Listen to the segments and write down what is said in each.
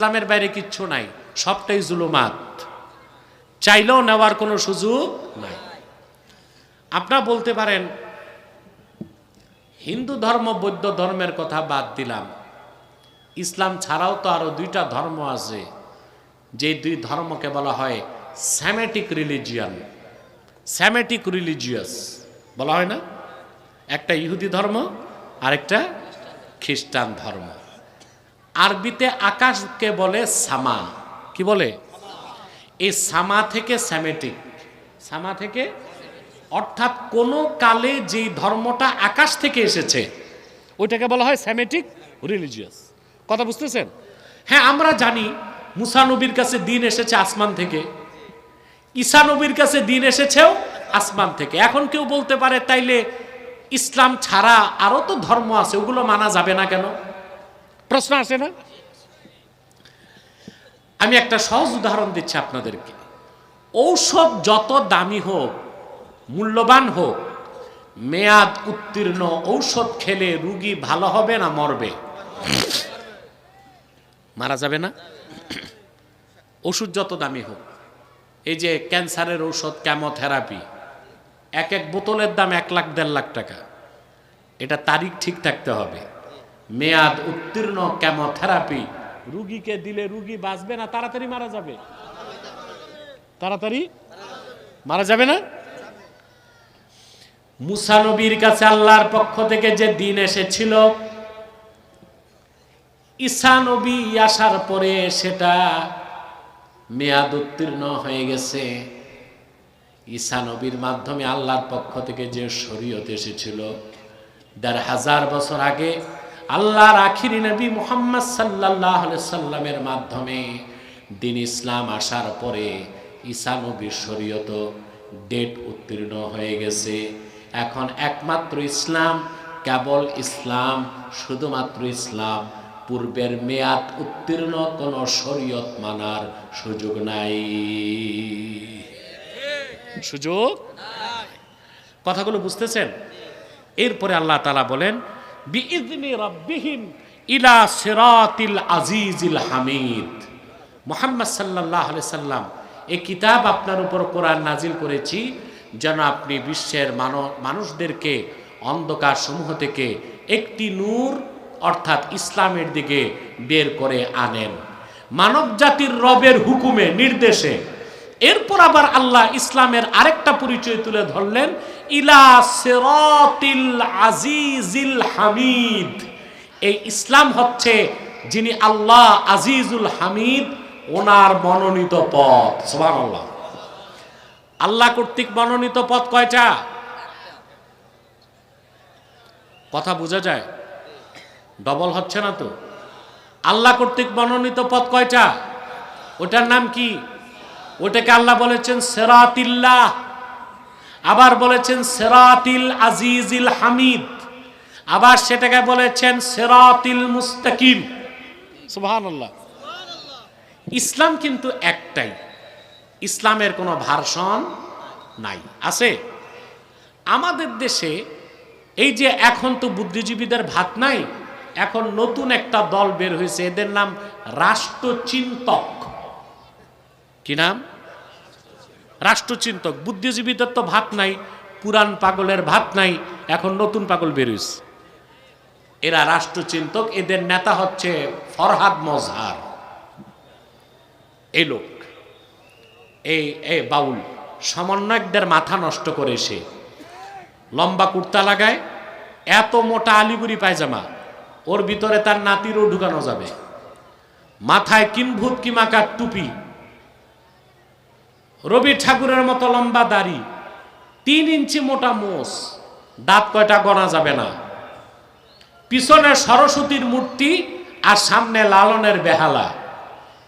ইসলামের বাইরে কিচ্ছু নাই, সবটাই জুলুমাত। চাইলেও নেওয়ার কোনো সুযোগ নাই। আপনারা বলতে পারেন, হিন্দু ধর্ম, বৌদ্ধ ধর্মের কথা বাদ দিলাম। ইসলাম ছাড়াও তো আরও দুইটা ধর্ম আছে যে দুই ধর্মকে বলা হয় স্যামেটিক রিলিজিয়ান। স্যামেটিক রিলিজিয়াস, বলা হয় না? একটা ইহুদি ধর্ম, আরেকটা খ্রিস্টান ধর্ম। আরবিতে আকাশকে বলে সামা। কি বলে? এই সামা থেকে স্যামেটিক। সামা থেকে? অর্থাৎ কোনো কালে যেই ধর্মটা আকাশ থেকে এসেছে, ওইটাকে বলা হয় স্যামেটিক রিলিজিয়াস। কথা বুঝতেছেন? হ্যাঁ আমরা জানি মুসা নবীর কাছে দিন এসেছে আসমান থেকে, ঈসা নবীর কাছে দিন এসেছেও আসমান থেকে। এখন কেউ বলতে পারে, তাইলে ইসলাম ছাড়া আরও তো ধর্ম আছে, ওগুলো মানা যাবে না কেন? প্রশ্ন আসে না? আমি একটা সহজ উদাহরণ দিচ্ছি আপনাদেরকে। ঔষধ যত দামি হোক, মূল্যবান হোক, মেয়াদ উত্তীর্ণ ঔষধ খেলে রুগী ভালো হবে না মরবে? মারা যাবে না? ওষুধ যত দামি হোক, এই যে ক্যান্সারের ঔষধ ক্যামোথেরাপি এক এক বোতলের দাম এক লাখ, দেড় লাখ টাকা। এটা তারিখ ঠিক থাকতে হবে। মেয়াদ উত্তীর্ণ ক্যামোথেরাপি রুগীকে দিলে রুগী বাঁচবে না তাড়াতাড়ি মারা যাবে। তাড়াতাড়ি মারা যাবে না? মুসা নবীর কাছে আল্লাহর পক্ষ থেকে যে দিন এসেছিল ঈসা নবী আসার পরে সেটা মেয়াদ উত্তীর্ণ হয়ে গেছে। ঈসা নবীর মাধ্যমে আল্লাহর পক্ষ থেকে যে শরীয়ত এসেছিল দেড় হাজার বছর আগে আল্লাহর আখিরি নবী মুহাম্মদ সাল্লাহ সাল্লামের মাধ্যমে দিন ইসলাম আসার পরে ঈসা নবীর শরীয়ত ডেট উত্তীর্ণ হয়ে গেছে। এখন একমাত্র ইসলাম, কেবল ইসলাম, শুধুমাত্র ইসলাম। পূর্বের মেয়াদ উত্তীর্ণ কোন শরীয়ত মানার সুযোগ নাই। সুযোগ? কথাগুলো বুঝতেছেন? এরপরে আল্লাহ তালা বলেন বিইذনি রাব্বিহিম ইলা সিরাতিল আজিজিল হামিদ। মোহাম্মদ আলাইহি সাল্লাম এই কিতাব আপনার উপর কোরআন নাজিল করেছি। যেন আপনি বিশ্বের মানুষদেরকে, অন্ধকার সমূহ থেকে একটি নূর, অর্থাৎ ইসলামের দিকে বের করে আনেন। মানব জাতির রবের হুকুমে, নির্দেশে। এরপর আবার আল্লাহ ইসলামের আরেকটা পরিচয় তুলে ধরলেন ইলা সেরাতিল আজিজিল হামিদ। এই ইসলাম হচ্ছে যিনি আল্লাহ আজিজুল হামিদ, ওনার মনোনীত পথ। সুবহানাল্লাহ। আল্লাহ কর্তৃক মনোনীত পথ কয়টা? কথা বোঝা যায়? ডবল হচ্ছে না তো? আল্লাহ কর্তৃক মনোনীত পথ কয়টা? ওটার নাম কি? ওটাকে আল্লাহ বলেছেন সেরাতিল্লাহ। আবার বলেছেন সেরাতিল আজিজিল হামিদ। আবার সেটাকে বলেছেন সেরাতিল মুস্তাকিম। সুবহানাল্লাহ। ইসলাম কিন্তু একটাই। ইসলামের কোনো ভার্সন নাই। আছে? আমাদের দেশে এই যে এখন তো বুদ্ধিজীবীদের ভাত নাই, এখন নতুন একটা দল বের হয়েছে, এদের নাম রাষ্ট্রচিন্তক। কি নাম? রাষ্ট্রচিন্তক, বুদ্ধিজীবীদের তো ভাত নাই পুরান পাগলের ভাত নাই, এখন নতুন পাগল বের এরা রাষ্ট্রচিন্তক, এদের নেতা হচ্ছে ফরহাদ মজহার। এই লোক, এই এ বাউল, সমন্বয়কদের মাথা নষ্ট করে সে। লম্বা কুর্তা লাগায়, এত মোটা আলিগুড়ি পায়জামা, ওর ভিতরে তার নাতিরও ঢুকানো যাবে। মাথায় কিনভূত কিমাকার টুপি রবি ঠাকুরের মতো লম্বা দাড়ি, তিন ইঞ্চি মোটা মোষ, দাঁত কয়টা গণা যাবে না। পিছনে সরস্বতীর মূর্তি আর সামনে লালনের বেহালা।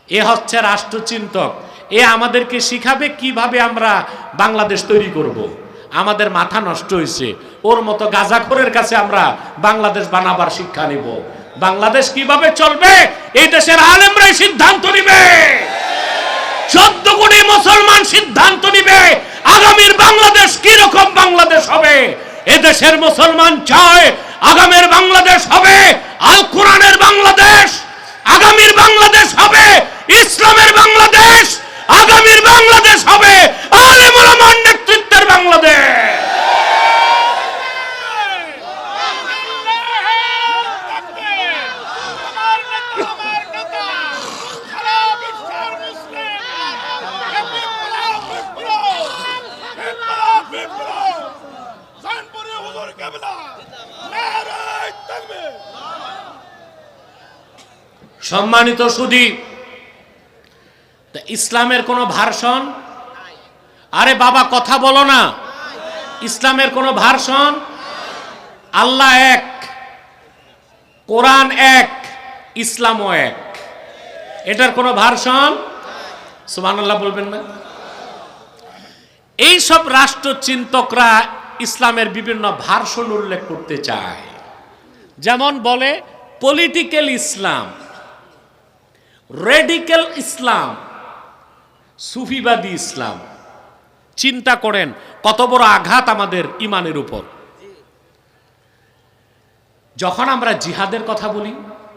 এ হচ্ছে রাষ্ট্রচিন্তক। এ আমাদেরকে শিখাবে কীভাবে আমরা বাংলাদেশ তৈরি করব। আমাদের মাথা নষ্ট হয়েছে। ওর মতো গাজাখোরের কাছে আমরা বাংলাদেশ বানাবার শিক্ষা নিব। বাংলাদেশ কীভাবে চলবে, এই দেশের আলেমরাই সিদ্ধান্ত নিবে। চোদ্দ কোটি মুসলমান সিদ্ধান্ত নিবে, আগামীর বাংলাদেশ কি রকম বাংলাদেশ হবে? এদেশের মুসলমান চায় আগামীর বাংলাদেশ হবে আল কোরআনের বাংলাদেশ, আগামীর বাংলাদেশ হবে ইসলামের বাংলাদেশ, আগামীর বাংলাদেশ হবে আলেমুল নেতৃত্বের বাংলাদেশ। সম্মানিত সুদী ইসলামের কোনো ভার্সন? আরে বাবা, কথা বলো না। ইসলামের কোনো ভার্সন? আল্লাহ এক, কোরআন এক, ইসলামও এক। এটার কোনো ভার্সন? সুমান আল্লাহ বলবেন না। এই সব রাষ্ট্রচিন্তকরা ইসলামের বিভিন্ন ভার্সন উল্লেখ করতে চায়। যেমন বলে পলিটিক্যাল ইসলাম রেডিক্যাল ইসলাম সুফিবাদী ইসলাম চিন্তা করেন, কত বড় আঘাত আমাদের ইমানের উপর। যখন আমরা জিহাদের কথা বলি,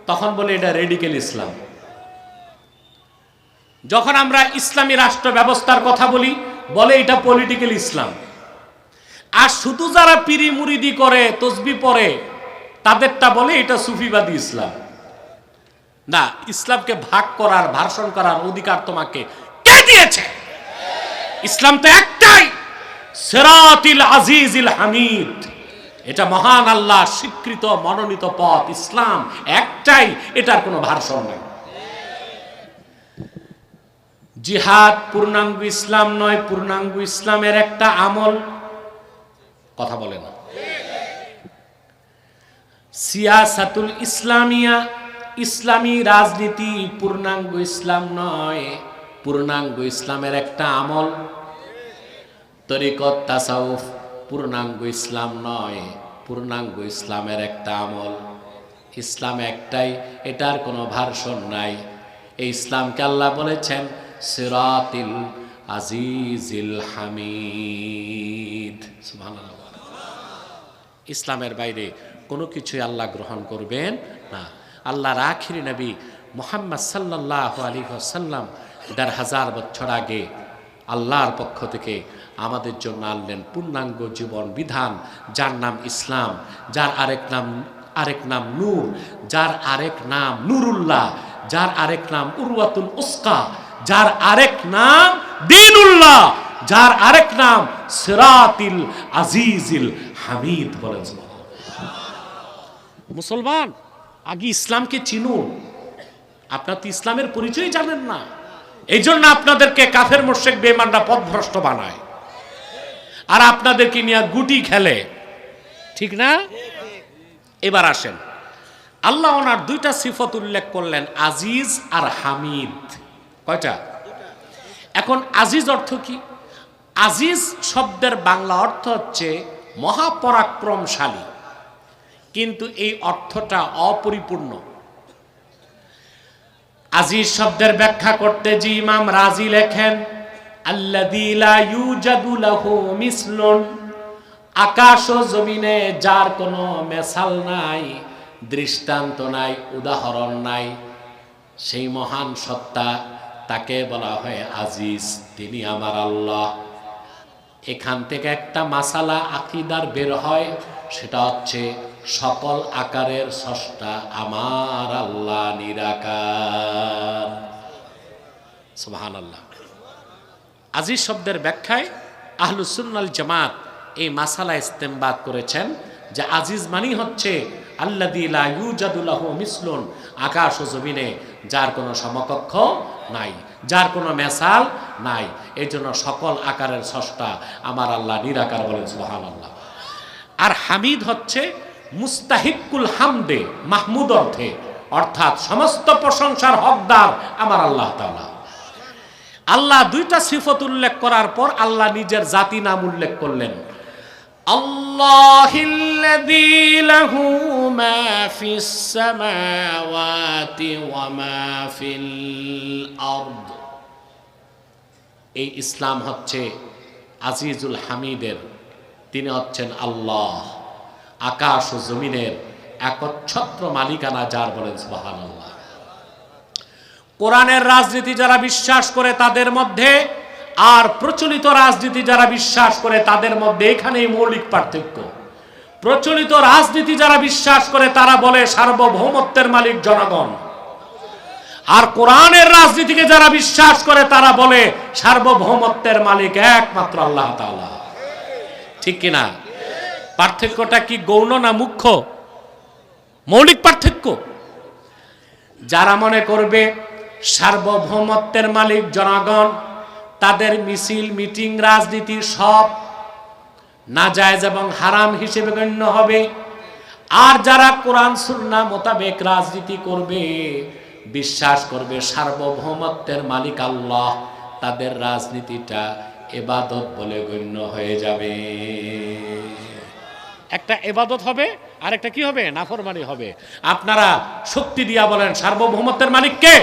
তখন বলে এটা রেডিক্যাল ইসলাম যখন আমরা ইসলামী রাষ্ট্র ব্যবস্থার কথা বলি, বলে এটা পলিটিক্যাল ইসলাম আর শুধু যারা পিরি মুরিদি করে, তসবি পরে, তাদেরটা বলে এটা সুফিবাদী ইসলাম না, ইসলামকে ভাগ করার ভাষণ করার অধিকার তোমাকে কে দিয়েছে? ইসলাম তো একটাই, সেরাতিল আজিজিল হামিদ। এটা মহান আল্লাহ স্বীকৃত, মনোনীত পথ, ইসলাম একটাই, এটার কোনো ভাষণ নাই। জিহাদ পূর্ণাঙ্গ ইসলাম নয়, পূর্ণাঙ্গ ইসলামের একটা আমল। কথা বলে না। সিয়াসাতুল ইসলামিয়া ইসলামী রাজনীতি পূর্ণাঙ্গ ইসলাম নয়, পূর্ণাঙ্গ ইসলামের একটা আমল। তরিকত তাসাউফ পূর্ণাঙ্গ ইসলাম নয়, পূর্ণাঙ্গ ইসলামের একটা আমল। ইসলাম একটাই, এটার কোনো ভার্সন নাই। এই ইসলামকে আল্লাহ বলেছেন, সিরাতিল আজিজিল হামিদ। ইসলামের বাইরে কোনো কিছুই আল্লাহ গ্রহণ করবেন না। আল্লাহর আখিরি নবী মোহাম্মদ সাল্লাহ আলী সাল্লাম দেড় হাজার বছর আগে আল্লাহর পক্ষ থেকে আমাদের জন্য আনলেন পূর্ণাঙ্গ জীবন বিধান, যার নাম ইসলাম, যার আরেক নাম আরেক নাম নূর, যার আরেক নাম নুরুল্লাহ, যার আরেক নাম উরওয়াতুল উস্কা, যার আরেক নাম দিনুল্লাহ, যার আরেক নাম সিরাতিল আজিজিল হামিদ বলেন মুসলমান? আগে ইসলামকে চিনুন। আপনার তো ইসলামের পরিচয় জানেন না। এই জন্য আপনাদেরকে কাফের মোর্শেক বেমানরা পথভ্রষ্ট বানায়। আর আপনাদেরকে নিয়ে গুটি খেলে। ঠিক না? এবার আসেন। আল্লাহ ওনার দুইটা সিফত উল্লেখ করলেন, আজিজ আর হামিদ। কয়টা? এখন আজিজ অর্থ কি? আজিজ শব্দের বাংলা অর্থ হচ্ছে মহাপরাক্রমশালী। কিন্তু এই অর্থটা অপরিপূর্ণ। আজিজ শব্দের ব্যাখ্যা করতে যে ইমাম রাজি লেখেন আকাশ ও জমিনে যার কোনো মেসাল নাই, দৃষ্টান্ত নাই, উদাহরণ নাই। সেই মহান সত্তা তাকে বলা হয় আজিজ, তিনি আমার আল্লাহ। এখান থেকে একটা মাসালা আকিদার বের হয়, সেটা হচ্ছে সকল আকারের স্রষ্টা আমার আল্লাহ নিরাকার। সুবহান আল্লাহ আজিজ শব্দের ব্যাখ্যায় আহলুসুন্নাল জামাত এই মাসালা ইস্তেমবাদ করেছেন যে আজিজ মানি হচ্ছে মিসলুন, আকাশ ও জমিনে যার কোনো সমকক্ষ নাই, যার কোনো মেসাল নাই। এই জন্য সকল আকারের স্রষ্টা আমার আল্লাহ নিরাকার বলেন সুবাহান আল্লাহ আর হামিদ হচ্ছে মুস্তাহিকুল হামদে মাহমুদ অর্থে। অর্থাৎ সমস্ত প্রশংসার হকদার আমার আল্লাহ তাআলা। আল্লাহ দুইটা সিফত উল্লেখ করার পর আল্লাহ নিজের জাতি নাম উল্লেখ করলেন। আল্লাহিল্লাযী লাহু মা ফিস সামাওয়াতি ওয়া মা ফিল এই ইসলাম হচ্ছে আজিজুল হামিদের। তিনি হচ্ছেন আল্লাহ। আকাশ ও জমিনের একচ্ছত্র মালিকানা যার বলেন সুবহানাল্লাহ। কোরআনের রাজনীতি যারা বিশ্বাস করে তাদের মধ্যে আর প্রচলিত রাজনীতি যারা বিশ্বাস করে তাদের মধ্যে এখানেই মৌলিক পার্থক্য। প্রচলিত রাজনীতি যারা বিশ্বাস করে তারা বলে সার্বভৌমত্বের মালিক জনগণ। আর কোরআনের রাজনীতিকে যারা বিশ্বাস করে তারা বলে সার্বভৌমত্বের মালিক একমাত্র আল্লাহ ঠিক কিনা? পার্থক্যটা কি গৌণ না মুখ্য? মৌলিক পার্থক্য। যারা মনে করবে সার্বভৌমত্বের মালিক জনগণ, তাদের মিছিল, মিটিং, রাজনীতি সব নাজায়েজ এবং হারাম হিসেবে গণ্য হবে। আর যারা কোরআন, সুন্না মোতাবেক রাজনীতি করবে, বিশ্বাস করবে সার্বভৌমত্বের মালিক আল্লাহ, তাদের রাজনীতিটা এবাদত বলে গণ্য হয়ে যাবে। একটা এবাদত হবে আর একটা কি হবে? নাফরমানি হবে। আপনারা শক্তি দিয়া বলেন, সার্বভৌমত্বের মালিককে?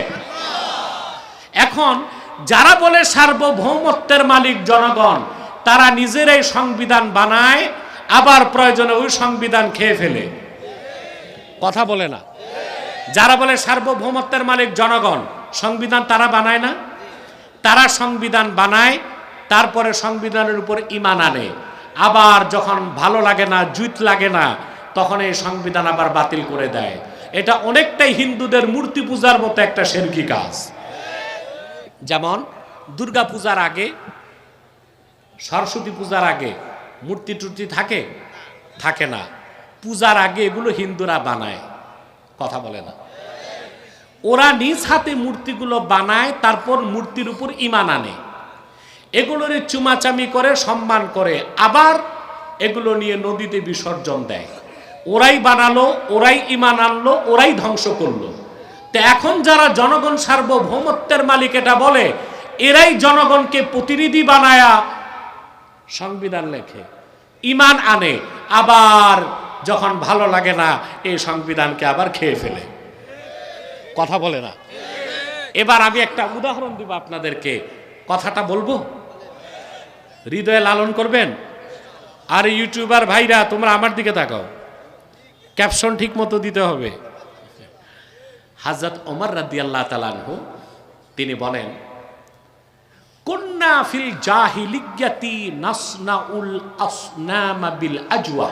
এখন যারা বলে সার্বভৌমত্বের মালিক জনগণ, তারা নিজেরাই সংবিধান বানায়, আবার প্রয়োজনে ওই সংবিধান খেয়ে ফেলে। কথা বলে না। যারা বলে সার্বভৌমত্বের মালিক জনগণ, সংবিধান তারা বানায় না? তারা সংবিধান বানায়, তারপরে সংবিধানের উপর ইমান আনে। আবার যখন ভালো লাগে না জুত লাগে না, তখন এই সংবিধান আবার বাতিল করে দেয়। এটা অনেকটাই হিন্দুদের মূর্তি পূজার মতো একটা শেরকি কাজ। যেমন দুর্গা পূজার আগে, সরস্বতী পূজার আগে মূর্তি টুর্তি থাকে? থাকে না। পূজার আগে এগুলো হিন্দুরা বানায়। কথা বলে না। ওরা নিজ হাতে মূর্তিগুলো বানায়, তারপর মূর্তির উপর ইমান আনে। এগুলোর চুমাচামি করে, সম্মান করে। আবার এগুলো নিয়ে নদীতে বিসর্জন দেয়। ওরাই বানালো, ওরাই ইমান আনলো, ওরাই ধ্বংস করল। তো এখন যারা জনগণ সার্বভৌমত্বের মালিক, এটা বলে, এরাই জনগণকে প্রতিনিধি বানায়া সংবিধান লেখে, ইমান আনে। আবার যখন ভালো লাগে না, এই সংবিধানকে আবার খেয়ে ফেলে। কথা বলে না। এবার আমি একটা উদাহরণ দিব আপনাদেরকে। কথাটা বলব? হৃদয়ে লালন করবেন? আর ইউটিউবার ভাইরা, তোমরা আমার দিকে তাকাও। ক্যাপশন ঠিক মতো দিতে হবে। হাজরত ওমর রাদি আল্লাহ তালানহু তিনি বলেন কন্যা ফিল জাহিলিজ্ঞাতি নাসনাউল আসনামা বিল আজওয়া।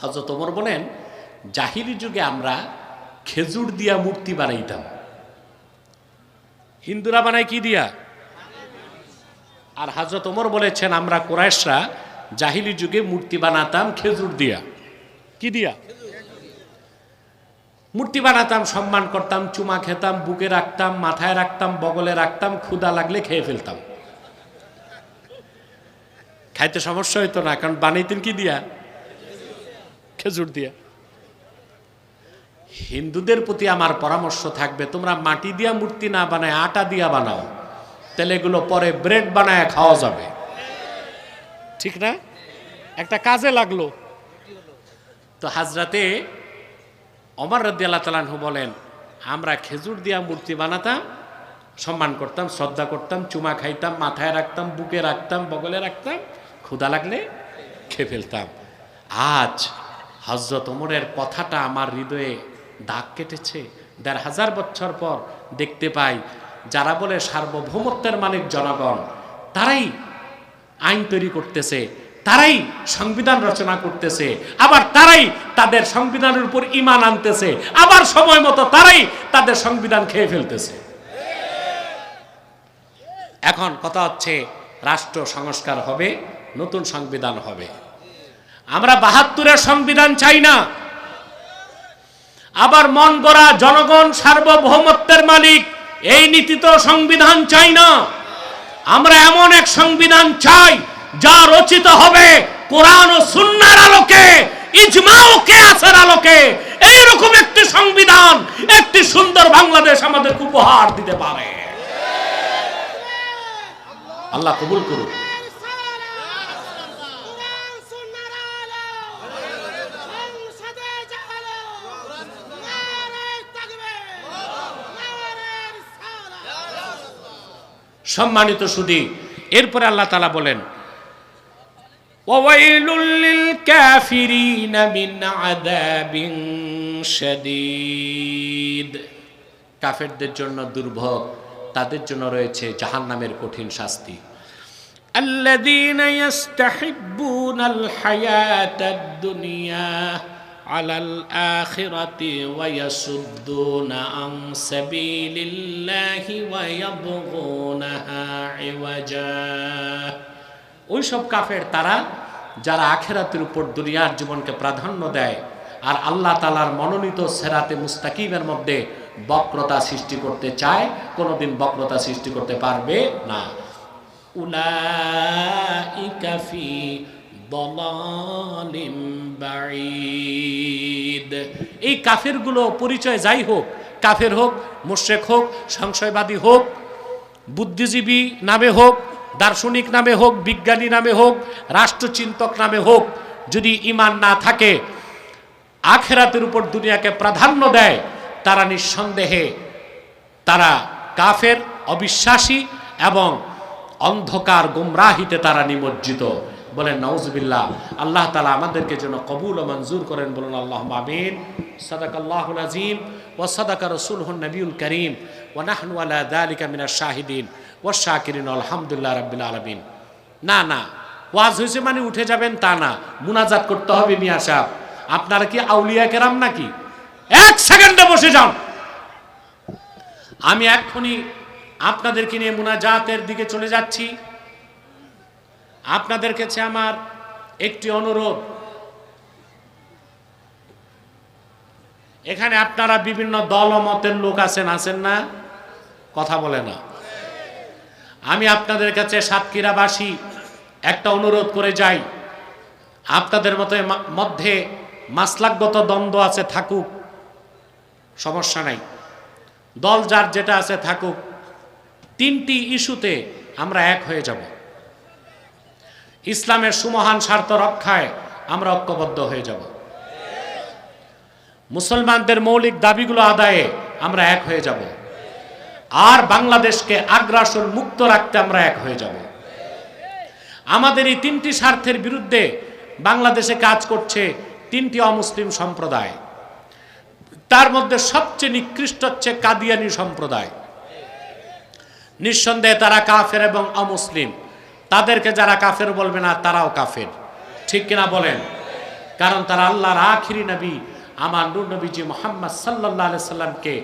হজরত ওমর বলেন, জাহিলি যুগে আমরা খেজুর দিয়া মূর্তি বানাইতাম। হিন্দুরা বানায় কি দিয়া? আর হাজরত ওমর বলেছেন, আমরা কোরাইশরা জাহিলি যুগে মূর্তি বানাতাম খেজুর দিয়া। কি দিয়া? মূর্তি বানাতাম, সম্মান করতাম, চুমা খেতাম, বুকে রাখতাম, মাথায় রাখতাম, বগলে রাখতাম ক্ষুদা লাগলে খেয়ে ফেলতাম। খাইতে সমস্যা হইতো না, কারণ বানাইতেন কি দিয়া? খেজুর দিয়া। হিন্দুদের প্রতি আমার পরামর্শ থাকবে, তোমরা মাটি দিয়া মূর্তি না বানায়, আটা দিয়া বানাও। তাহলে এগুলো পরে ব্রেড বানায় খাওয়া যাবে। ঠিক না? একটা কাজে লাগল। তো হাজরাতে অমর রদ্দি আল্লাহ বলেন, আমরা খেজুর দিয়া মূর্তি বানাতাম, সম্মান করতাম, শ্রদ্ধা করতাম, চুমা খাইতাম, মাথায় রাখতাম, বুকে রাখতাম, বগলে রাখতাম ক্ষুদা লাগলে খেয়ে ফেলতাম। আজ হজরত ওমরের কথাটা আমার হৃদয়ে দাগ কেটেছে। দেড় হাজার বছর পর দেখতে পাই যারা বলে সার্বভৌমত্বের মালিক জনগণ, তারাই আইন তৈরি করতেছে, তারাই সংবিধান রচনা করতেছে, আবার তারাই তাদের সংবিধানের উপর ইমান আনতেছে, আবার সময় মতো তারাই তাদের সংবিধান খেয়ে ফেলতেছে। এখন কথা হচ্ছে রাষ্ট্র সংস্কার হবে, নতুন সংবিধান হবে। আমরা বাহাত্তরের সংবিধান চাই না। আবার মন গড়া জনগণ সার্বভৌমত্বের মালিক এই নীতি তো সংবিধান চাই না। আমরা এমন এক সংবিধান চাই, যা রচিত হবে কোরআন ও সুন্নার আলোকে ইজমা ও কেয়াসের আলোকে। এই রকম একটি সংবিধান, একটি সুন্দর বাংলাদেশ আমাদের উপহার দিতে পারে। আল্লাহ কবুল করুন কোরআন সুন্নাহর আলো সংসদে জালো নারে তাকবীর নারে রিসালাত সম্মানিত সুদী এরপরে আল্লাহ তালা বলেন وويل للكافرين من عذاب شديد কাফেরদের জন্য দুর্ভোগ তাদের জন্য রয়েছে জাহান্নামের কঠিন শাস্তি الذين يستحبون الحياة الدنيا على الآخرة ويصدون عن سبيل الله ويبغونها عوجا ওইসব কাফের তারা যারা আখেরাতের উপর দুনিয়ার জীবনকে প্রাধান্য দেয় আর আল্লাহ তালার মনোনীত সেরাতে মুস্তাকিমের মধ্যে বক্রতা সৃষ্টি করতে চায় কোনোদিন বক্রতা সৃষ্টি করতে পারবে না উলাইকা ফি দলালিম বাঈদ। এই কাফেরগুলো পরিচয় যাই হোক, কাফের হোক, মুশরিক হোক, সংশয়বাদী হোক, বুদ্ধিজীবী নামে হোক, দার্শনিক নামে হোক, বিজ্ঞানী নামে হোক, রাষ্ট্রচিন্তক নামে হোক, যদি ইমান না থাকে, আখেরাতের উপর দুনিয়াকে প্রাধান্য দেয়, তারা নিঃসন্দেহে তারা কাফের, অবিশ্বাসী এবং অন্ধকার গুমরাহিতে তারা নিমজ্জিত। বলেন নওজবিল্লাহ আল্লাহ তালা আমাদেরকে যেন কবুল ও মঞ্জুর করেন। বলুন আল্লাহ আমিন। সাদাক আল্লাহ আজিম ও সাদাক রসুল নবীল করিম ও নাহনু আল্লাহ দালিকা মিনার শাহিদিন ও শাকিরিন, আলহামদুলিল্লাহ রবিল আলমিন। না না, ওয়াজ হয়েছে মানে উঠে যাবেন তা না, মুনাজাত করতে হবে মিয়া সাহেব। আপনারা কি আউলিয়া কেরাম নাকি? এক সেকেন্ডে বসে যান। আমি এক্ষুনি আপনাদেরকে নিয়ে মুনাজাতের দিকে চলে যাচ্ছি। আপনাদের কাছে আমার একটি অনুরোধ। এখানে আপনারা বিভিন্ন দল মতের লোক আছেন আছেন না? কথা বলে না। আমি আপনাদের কাছে সাতক্ষীরাবাসী একটা অনুরোধ করে যাই। আপনাদের মতো মধ্যে মাসলাকগত দ্বন্দ্ব আছে, থাকুক। সমস্যা নাই। দল যার যেটা আছে, থাকুক। তিনটি ইস্যুতে আমরা এক হয়ে যাব। ইসলামের সুমহান স্বার্থ রক্ষায় আমরা ঐক্যবদ্ধ হয়ে যাব। মুসলমানদের মৌলিক দাবিগুলো আদায়ে আমরা এক হয়ে যাব। আর বাংলাদেশকে আগ্রাসন মুক্ত রাখতে আমরা এক হয়ে যাব। আমাদের এই তিনটি স্বার্থের বিরুদ্ধে বাংলাদেশে কাজ করছে তিনটি অমুসলিম সম্প্রদায়। তার মধ্যে সবচেয়ে নিকৃষ্ট হচ্ছে কাদিয়ানি সম্প্রদায়। নিঃসন্দেহে তারা কাফের এবং অমুসলিম। তাদেরকে যারা কাফের বলবে না, তারাও কাফের। ঠিক কিনা বলেন? কারণ তারা আল্লাহর আখিরি নবী, আমার নূর নবীজি মোহাম্মদ সাল্লাহ সাল্লামকে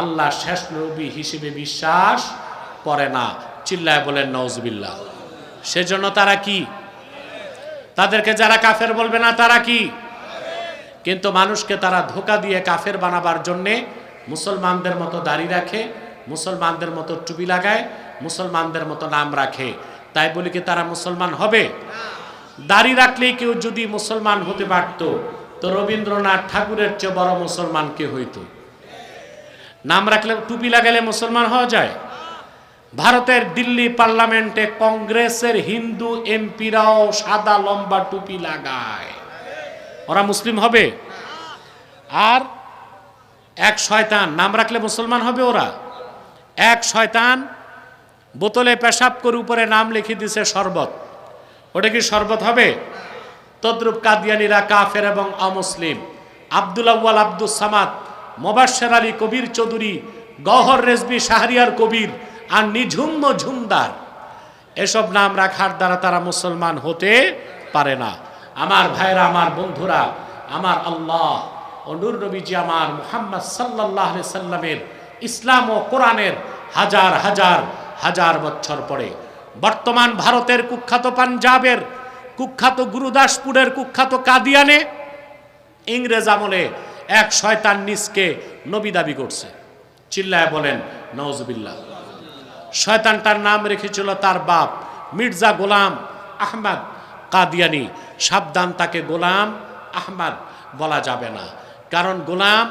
আল্লাহ শেষ নবী হিসেবে বিশ্বাস করে না। চিল্লায় বলেন নওজবিল্লা সেজন্য তারা কি? তাদেরকে যারা কাফের বলবে না, তারা কি? কিন্তু মানুষকে তারা ধোকা দিয়ে কাফের বানাবার জন্যে মুসলমানদের মতো দাড়ি রাখে, মুসলমানদের মতো টুপি লাগায়, মুসলমানদের মতো নাম রাখে। তাই বলে কি তারা মুসলমান হবে? দাড়ি রাখলেই কেউ যদি মুসলমান হতে পারত, তো রবীন্দ্রনাথ ঠাকুরের চেয়ে বড় মুসলমান কে হইতো? নাম রাখলে টুপি লাগালে মুসলমান হওয়া যায়? ভারতের দিল্লি পার্লামেন্টে কংগ্রেসের হিন্দু এমপিরাও সাদা লম্বা টুপি লাগায়। ওরা মুসলিম হবে? আর এক শয়তান, নাম রাখলে মুসলমান হবে ওরা? এক শয়তান বোতলে পেশাব করে উপরে নাম লিখে দিছে শরবত। ওটা কি শরবত হবে? তদ্রুপ কাদিয়ানিরা কাফের এবং অমুসলিম। আব্দুল আব্দুল সামাদ মোবাশ্বের আলী কবির চৌধুরী গহর রেজবি শাহরিয়ার কবির আর নিঝুম ঝুমদার। এসব নাম রাখার দ্বারা তারা মুসলমান হতে পারে না। আমার ভাইরা আমার বন্ধুরা, আমার আল্লাহ অনুর নবীজি আমার মুহাম্মদ সাল্লাহ সাল্লামের ইসলাম ও কোরআনের হাজার হাজার হাজার বছর পরে। বর্তমান ভারতের কুখ্যাত পাঞ্জাবের, কুখ্যাত গুরুদাসপুরের কুখ্যাত কাদিয়ানে ইংরেজ আমলে এক শয়তান নিজকে নবী দাবি করছে। চিল্লায় বলেন নওজবিল্লা শয়তানটার নাম রেখেছিল তার বাপ মির্জা গোলাম আহমদ কাদিয়ানি। সাবধান তাকে গোলাম আহমদ বলা যাবে না। কারণ গোলাম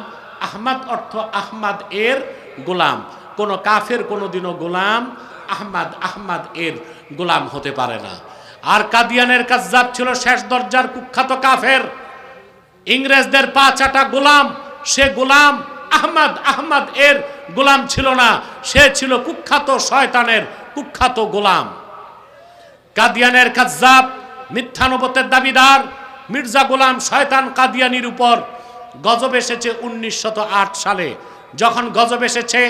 আহমদ অর্থ আহমদ এর গোলাম। কোন কাফের কোনোদিনও গোলাম আহমদ আহমদ এর গোলাম হতে পারে না। আর কাদিয়ানের কাজাব ছিল শেষ দরজার কুখ্যাত কাফের। ইংরেজদের পা চাটা গোলাম, সে গোলাম আহমদ আহমদ এর গোলাম ছিল না, সে ছিল কুখ্যাত শয়তানের কুখ্যাত গোলাম। কাদিয়ানের কাজাব মিথ্যানবতের দাবিদার, মির্জা গোলাম শয়তান কাদিয়ানির উপর গজব এসেছে উনিশশত সালে। যখন গজব এসেছে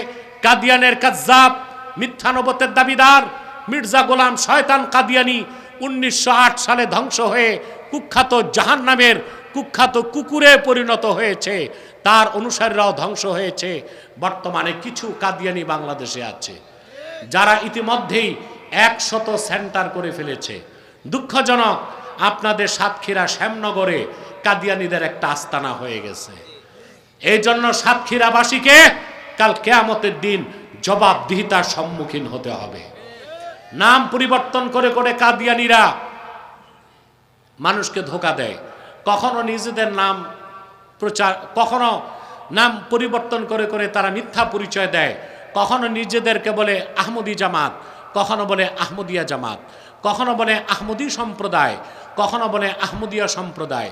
কাদিয়ানের কাজ্জাব, মিথ্যানবতের দাবিদার, মির্জা গোলাম শয়তান কাদিয়ানি উনিশশো আট সালে ধ্বংস হয়ে কুখ্যাত জাহান নামের কুখ্যাত কুকুরে পরিণত হয়েছে। তার অনুসারীরাও ধ্বংস হয়েছে। বর্তমানে কিছু কাদিয়ানি বাংলাদেশে আছে, যারা ইতিমধ্যেই একশত সেন্টার করে ফেলেছে। দুঃখজনক, আপনাদের সাতক্ষীরা শ্যামনগরে কাদিয়ানিদের একটা আস্তানা হয়ে গেছে। এই জন্য সাতক্ষীরাবাসীকে কাল কেয়ামতের দিন জবাবদিহিতার সম্মুখীন হতে হবে। নাম পরিবর্তন করে করে কাদিয়ানিরা মানুষকে ধোকা দেয়। কখনো নিজেদের নাম প্রচার, কখনো নাম পরিবর্তন করে করে তারা মিথ্যা পরিচয় দেয়। কখনো নিজেদেরকে বলে আহমদি জামাত, কখনো বলে আহমদিয়া জামাত, কখনো বলে আহমদি সম্প্রদায়, কখনো বলে আহমদিয়া সম্প্রদায়।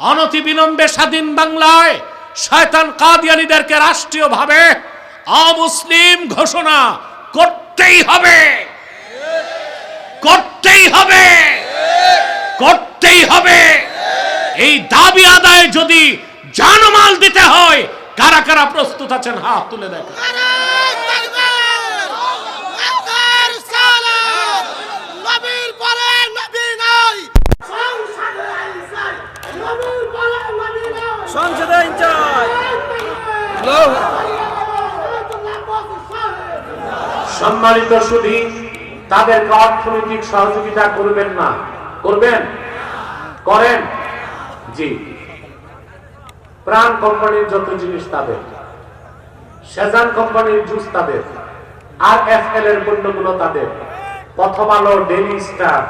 অনতিবিলম্বে স্বাধীন বাংলায় শয়তান কাদিয়ানিদেরকে রাষ্ট্রীয়ভাবে অমুসলিম ঘোষণা করতেই হবে। করতেই হবে। করতেই হবে। এই দাবি আদায় যদি জানমাল দিতে হয়, কারা কারা প্রস্তুত আছেন হাত তুলে দেখেন নারায় তাকবীর নারায় রিসালাত নবীর পরে নবী নাই সংসদে আইন চাই নবীর পরে নবী নাই সংসদে সম্মানিত সুধী তাদেরকে অর্থনৈতিক সহযোগিতা করবেন না। করবেন? করেন? জি। প্রাণ কোম্পানির যত জিনিস তাদের। সেজান কোম্পানির জুস তাদের। আর এফ এল এর পণ্যগুলো তাদের। প্রথম আলো ডেলি স্টার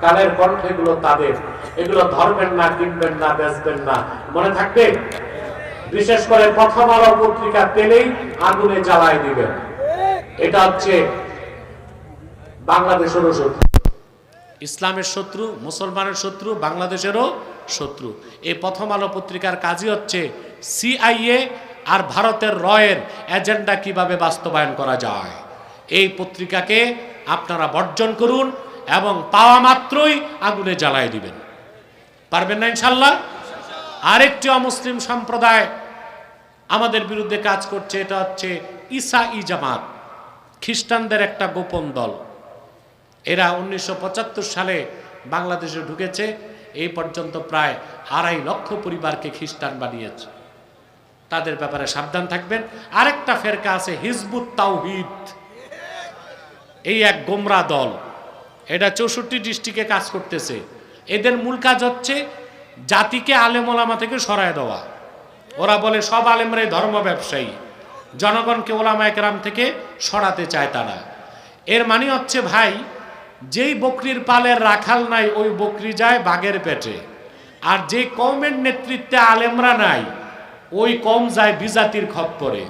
কালের কণ্ঠেগুলো তাদের। এগুলো ধরবেন না, কিনবেন না, বেচবেন না। মনে থাকবে? বিশেষ করে প্রথম আলো পত্রিকা পেলেই আগুনে জ্বালায় দিবেন। এটা হচ্ছে বাংলাদেশেরও শত্রু। ইসলামের শত্রু, মুসলমানের শত্রু, বাংলাদেশেরও শত্রু। এই প্রথম আলো পত্রিকার কাজই হচ্ছে সিআইএ আর ভারতের রয়ের এজেন্ডা কীভাবে বাস্তবায়ন করা যায়। এই পত্রিকাকে আপনারা বর্জন করুন এবং পাওয়া মাত্রই আগুনে জ্বালায় দিবেন। পারবেন না ইনশাল্লাহ? আরেকটি অমুসলিম সম্প্রদায় আমাদের বিরুদ্ধে কাজ করছে, এটা হচ্ছে ইসা ই জামাত, খ্রিস্টানদের একটা গোপন দল। এরা উনিশশো পঁচাত্তর সালে বাংলাদেশে ঢুকেছে, এই পর্যন্ত প্রায় আড়াই লক্ষ পরিবারকে খ্রিস্টান বানিয়েছে। তাদের ব্যাপারে সাবধান থাকবেন। আরেকটা ফেরকা আছে, হিজবুত তাওহিদ। এই এক গোমরা দল, এটা চৌষট্টি ডিস্ট্রিক্টে কাজ করতেছে। এদের মূল কাজ হচ্ছে জাতিকে আলেম ওলামা থেকে সরায় দেওয়া। ওরা বলে, সব আলেমরাই ধর্ম ব্যবসায়ী। জনগণকে ওলামা একরাম থেকে সরাতে চায় তারা। এর মানে হচ্ছে, ভাই, যেই বকরির পালের রাখাল নাই, ওই বকরি যায় বাঘের পেটে। আর যে কমের নেতৃত্বে আলেমরা নাই, ওই কম যায় বিজাতির খপ্পরে।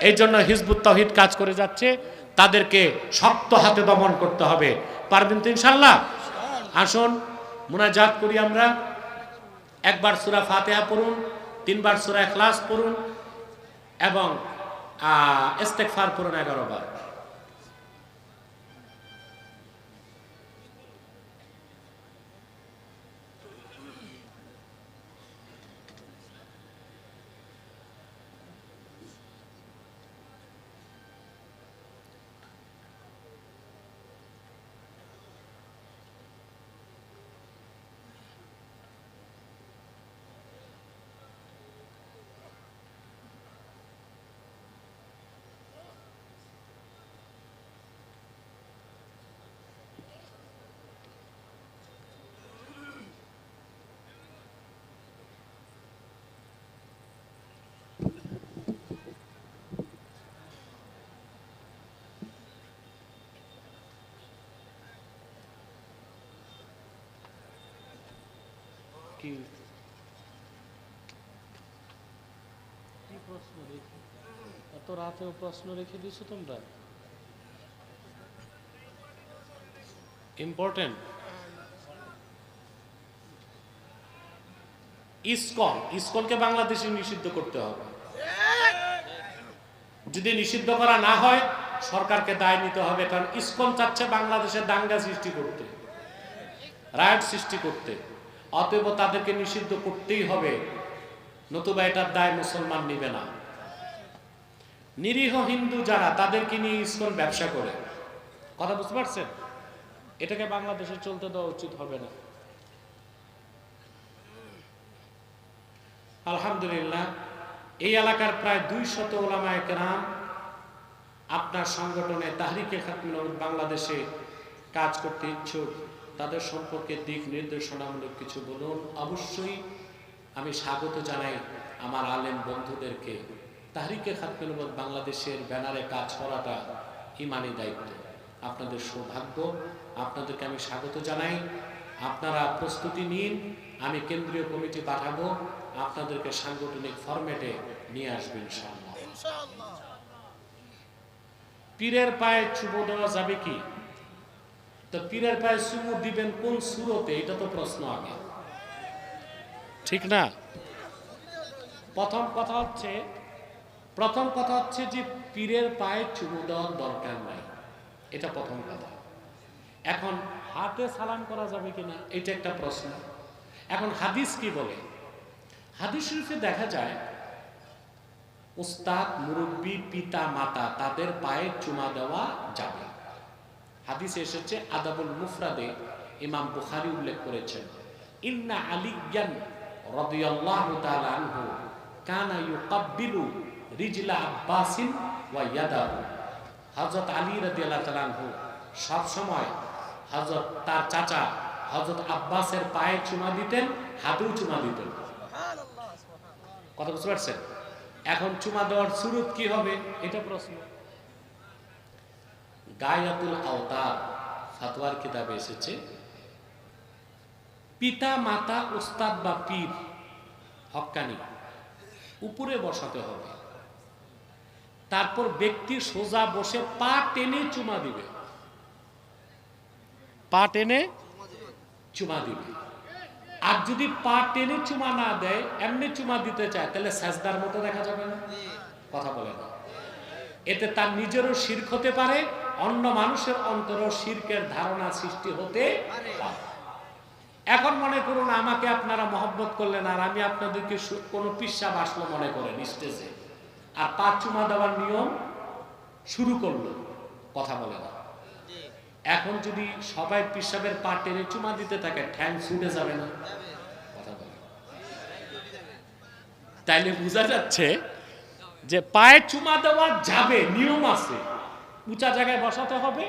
এই জন্য হিজবুত তহিদ কাজ করে যাচ্ছে। তাদেরকে শক্ত হাতে দমন করতে হবে। পারবেন তো ইনশাল্লাহ আসুন। মুনাজাত করি আমরা। একবার সুরা ফাতেহা পড়ুন, তিনবার সুরা এখলাস পড়ুন এবং ইস্তেকফার পড়ুন এগারো বার। কি প্রশ্ন এত রাতেও প্রশ্ন রেখে দিছো তোমরা? ইম্পর্টেন্ট। ইসকন ইসকনকে বাংলাদেশে নিষিদ্ধ করতে হবে। যদি নিষিদ্ধ করা না হয় সরকারকে দায় নিতে হবে কারণ ইসকন চাচ্ছে বাংলাদেশে দাঙ্গা সৃষ্টি করতে রায়ট সৃষ্টি করতে। অতএব তাদেরকে নিষিদ্ধ করতেই হবে, নতুবা এটার দায় মুসলমান নিবে না। নিরীহ হিন্দু যারা, তাদেরকে নিয়ে ইসকন ব্যবসা করে। কথা বুঝতে পারছেন? এটাকে বাংলাদেশে চলতে দেওয়া উচিত হবে না। আলহামদুলিল্লাহ, এই এলাকার প্রায় দুই শত ওলামায় কেরাম আপনার সংগঠনে তাহরিকে খাতমিল বাংলাদেশে কাজ করতে ইচ্ছুক। তাদের সম্পর্কে দিক নির্দেশনামূলক কিছু বলুন। অবশ্যই আমি স্বাগত জানাই আমার আলেম বন্ধুদেরকে। তাহরিকে খাতমিল বাংলাদেশের ব্যানারে কাজ করাটা ইমানি দায়িত্ব। আপনাদের সৌভাগ্য আপনাদেরকে আমি স্বাগত জানাই। আপনারা প্রস্তুতি নিন আমি কেন্দ্রীয় কমিটি পাঠাবো আপনাদেরকে সাংগঠনিক ফরম্যাটে নিয়ে আসবেন ইনশাআল্লাহ। পীরের পায়ে চুমো দেওয়া যাবে কি? তো পীরের পায়ে চুমু দিবেন কোন সুরতে? এটা তো প্রশ্ন আগে। ঠিক না? প্রথম কথা হচ্ছে, প্রথম কথা হচ্ছে যে পীরের পায়ে চুমু দেওয়ার দরকার নাই। এটা প্রথম কথা। এখন হাতে সালাম করা যাবে কিনা, এটা একটা প্রশ্ন। এখন হাদিস কি বলে? হাদিস শরীফে দেখা যায়, উস্তাদ, মুরব্বী, পিতা, মাতা, তাদের পায়ে চুমা দেওয়া যাবে। হাদিসে এসেছে আদাবুল মুফরাদে ইমাম বুখারি উল্লেখ করেছেন ইন্না আলিয়ান রাদিয়াল্লাহু তাআলা আনহু কানা ইউকাব্বিলু রিজলা আব্বাসিন ওয়া ইয়াদাহু। হযরত আলী রাদিয়াল্লাহু তাআলা আনহু সব সময় হযরত তার চাচা হযরত আব্বাসের পায়ে চুমা দিতেন হাতেও চুমা দিতেন। সুবহানাল্লাহ সুবহানাল্লাহ। কথা বুঝতে পারছেন? এখন চুমা দেওয়ার সুরত কি হবে? এটা প্রশ্ন। গায়াতুল আওতার ফাতোয়ার কিতাবে এসেছে। পিতা, মাতা উস্তাদ বা পীর হক্কানি উপরে বসাতে হবে। তারপর ব্যক্তি সোজা বসে পা টেনে চুমা দিবে। পা টেনে চুমা দিবে। আর যদি পা টেনে চুমা না দেয়, এমনি চুমা দিতে চায়, তাহলে সাজদার মতো দেখা যাবে না। কথা বলে না। এতে তার নিজেরও শির্ক হতে পারে অন্য মানুষের অন্তরও শির্কের ধারণা সৃষ্টি হতে পারে। এখন মনে করুন আমাকে আপনারা মহব্বত করলেন আর আমি আপনাদেরকে কোনো পিসাব আসলো মনে করেন স্টেজে। আর পা চুমা দেওয়ার নিয়ম শুরু করল কথা বলে না। এখন যদি সবাই পিসাবের পা টেনে চুমা দিতে থাকে ঠ্যাং ছুটে যাবে না। কথা বলে। তাইলে বোঝা যাচ্ছে যে পায়ে চুমা দেওয়া যাবে নিয়ম আছে। উঁচা জায়গায় বসাতে হবে।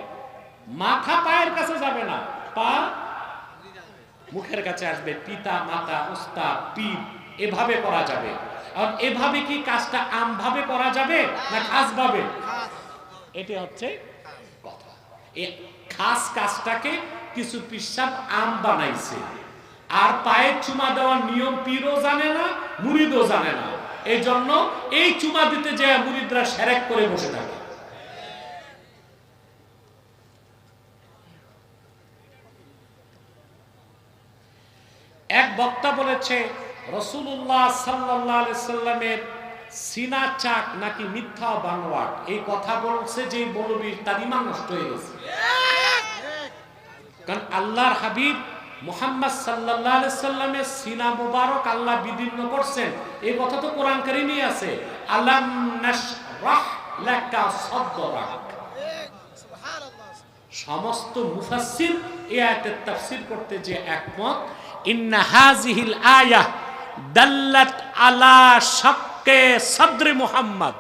মাথা পায়ের কাছে যাবে না, পা মুখের কাছে আসবে। পিতা, মাতা উস্তাদ পীর, এভাবে করা যাবে। আর এভাবে কি কাজটা আমভাবে করা যাবে না খাসভাবে? এটি হচ্ছে কথা। এই খাস কাজটাকে কিছু পিসাব আম বানাইছে। আর পায়ে চুমা দেওয়ার নিয়ম পীরও জানে না, মুরিদও জানে না। এই জন্য এই চুমা দিতে যে মুরিদরা সেরেক করে বসে থাকে এক বক্তা বলেছে রসুল্লাহ সাল্লাহ সাল্লামের সিনা চাক নাকি মিথ্যা বানোয়াট? এই কথা বলছে যে বলবীর তার ইমান নষ্ট হয়ে গেছে। কারণ আল্লাহর হাবিব মোহাম্মদ সাল্লাহ সাল্লামের সিনা মুবারক আল্লাহ বিদীর্ণ করছেন। এই কথা তো কোরআন কারিমই আছে। আলাম লাকা সমস্ত মুফাসসির এই আয়াতের তাফসীর করতে যে একমত إن هذه الآية دلت على شق صدر محمد.